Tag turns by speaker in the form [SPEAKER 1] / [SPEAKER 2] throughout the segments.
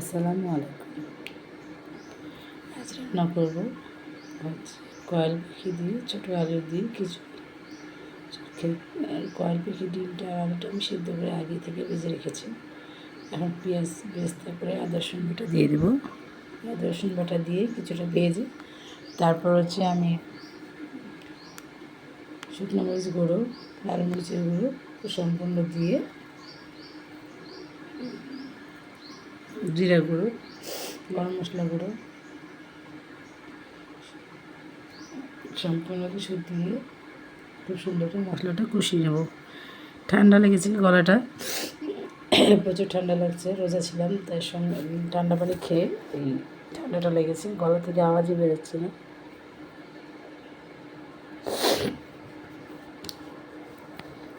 [SPEAKER 1] আসসালামু আলাইকুম। আজ রান্না করব কয়েল পাখি দিয়ে, ছোটো আলু দিয়ে কিছু কয়েল পাখি ডিমটা আলুটা আমি সিদ্ধ করে আগে থেকে ভেজে রেখেছি। এখন পেঁয়াজ বেস্তা করে আদা রসুন বাটা দিয়ে দেবো। আদা রসুন বাটা দিয়ে কিছুটা ভেজে, তারপর হচ্ছে আমি শুকনো মরিচ গুঁড়ো, লাল মরিচের গুঁড়ো সম্পূর্ণ দিয়ে জিরা গুঁড়ো, গরম মশলা গুঁড়ো, সম্পূর্ণ কিছু দিয়ে খুব সুন্দর করে মশলাটা কষিয়ে নেব। ঠান্ডা লেগেছিল গলাটা, প্রচুর ঠান্ডা লাগছে, রোজা ছিলাম, তাই সঙ্গে ঠান্ডা পানি খেয়ে এই ঠান্ডাটা লেগেছে, গলা থেকে আওয়াজই বেরোচ্ছে না।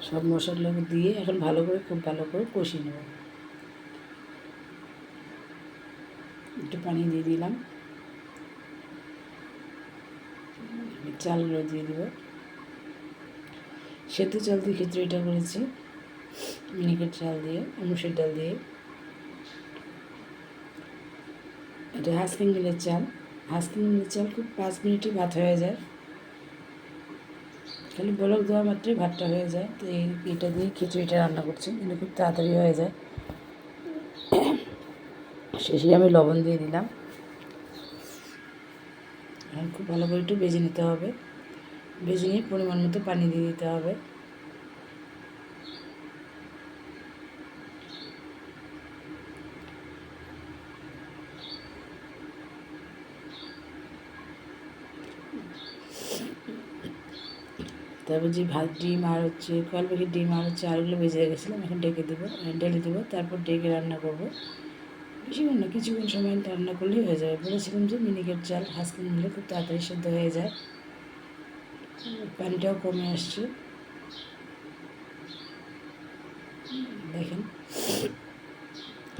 [SPEAKER 1] সব মশলা দিয়ে এখন ভালো করে খুব ভালো করে কষিয়ে নেব। একটু পানি দিয়ে দিলাম। চালগুলো দিয়ে দিব। সেতু চাল দিয়ে খিচুড়িটা করেছি। মিনিকেট চাল দিয়ে মুসুর ডাল দিয়ে। এটা হাসকিং মিলের চাল। হাসকিং মিলের চাল খুব পাঁচ মিনিটে ভাত হয়ে যায়। খালি বলক দেওয়া মাত্রই ভাতটা হয়ে যায়। তো এই এটা দিয়ে খিচুড়িটা রান্না করছি। কিন্তু খুব তাড়াতাড়ি হয়ে যায়। শেষে আমি লবণ দিয়ে দিলাম। এখন খুব ভালো করে একটু বেজে নিতে হবে। বেজে নিয়ে পরিমাণ মতো পানি দিয়ে দিতে হবে। তারপর যে ভাত ডিম আর হচ্ছে পাখির ডিম আর হচ্ছে আলুগুলো ভেজে রেখেছিলাম, এখন ডেকে দেবো ঢেলে দেবো, তারপর ডেকে রান্না করব। বেশিক্ষণ না কিছুক্ষণ সময় রান্না করলেই হয়ে যাবে। বলেছিলাম যে মিনিকেট চাল হাসকিন নিলে খুব তাড়াতাড়ি সেদ্ধ হয়ে যায়। পানিটাও কমে আসছে। দেখেন।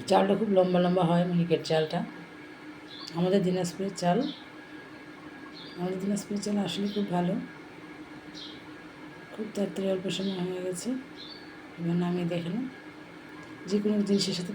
[SPEAKER 1] চালটা খুব লম্বা লম্বা হয় মিনিকেট চালটা। আমাদের দিনাজপুরের চাল, আমাদের দিনাজপুরের চাল আসলে খুব ভালো। খুব তাড়াতাড়ি অল্প সময় হয়ে গেছে। এবার আমি দেখেন। যে কোনো জিনিসের সাথে